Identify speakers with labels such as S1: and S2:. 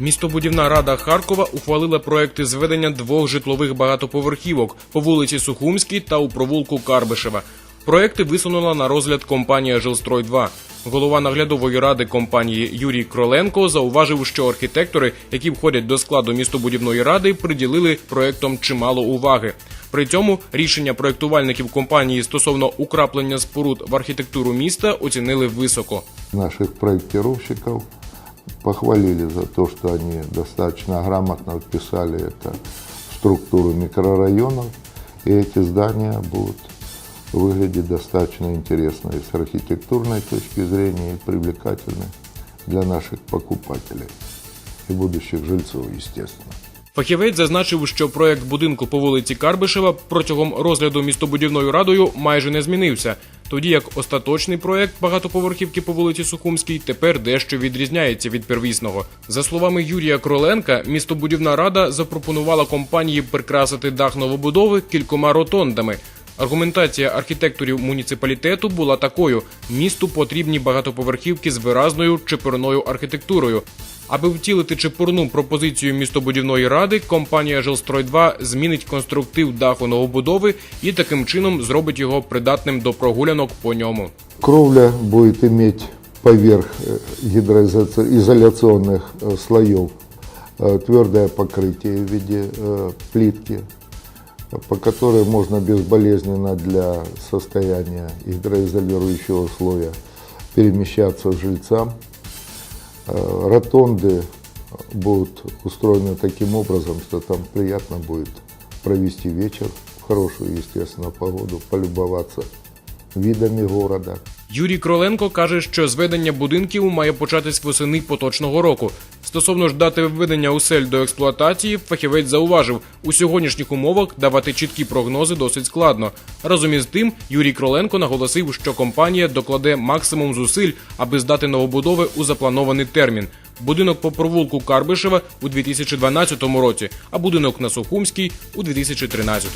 S1: Містобудівна рада Харкова ухвалила проекти зведення двох житлових багатоповерхівок по вулиці Сухумській та у провулку Карбишева. Проекти висунула на розгляд компанія Жилстрой 2 Голова наглядової ради компанії Юрій Кроленко зауважив, що архітектори, які входять до складу містобудівної ради, приділили проектам чимало уваги. При цьому рішення проектувальників компанії стосовно украплення споруд в архітектуру міста оцінили високо.
S2: наших проектировщиков похвалили за то, что они достаточно грамотно вписали это в структуру микрорайонов, и эти здания будут выглядеть достаточно интересно и с архитектурной точки зрения, и привлекательны для наших покупателей и будущих жильцов, естественно.
S1: Фахівець зазначив, що проект будинку по вулиці Карбишева протягом розгляду містобудівною радою майже не змінився, тоді як остаточний проект багатоповерхівки по вулиці Сухумській тепер дещо відрізняється від первісного. За словами Юрія Кроленка, містобудівна рада запропонувала компанії прикрасити дах новобудови кількома ротондами. Аргументація архітекторів муніципалітету була такою: місту потрібні багатоповерхівки з виразною чепурною архітектурою. Аби втілити чепурну пропозицію містобудівної ради, компанія Жилстрой 2 змінить конструктив даху новобудови і таким чином зробить його придатним до прогулянок по ньому.
S2: Кровля будет иметь поверх э, гидроизоляционных э, слоев э, твердое покрытие в виде э, плитки, по которой можно безболезненно для состояния гидроизолирующего слоя перемещаться жильцам. Э, Ротонды будут устроены таким образом, что там приятно будет провести вечер в хорошую, естественно, погоду, полюбоваться видами города.
S1: Юрій Кроленко каже, що зведення будинків має початись восени поточного року. Стосовно ж дати введення осель до експлуатації, фахівець зауважив, у сьогоднішніх умовах давати чіткі прогнози досить складно. Разом із тим, Юрій Кроленко наголосив, що компанія докладе максимум зусиль, аби здати новобудови у запланований термін. Будинок по провулку Карбишева у 2012 році, а будинок на Сухумській у 2013.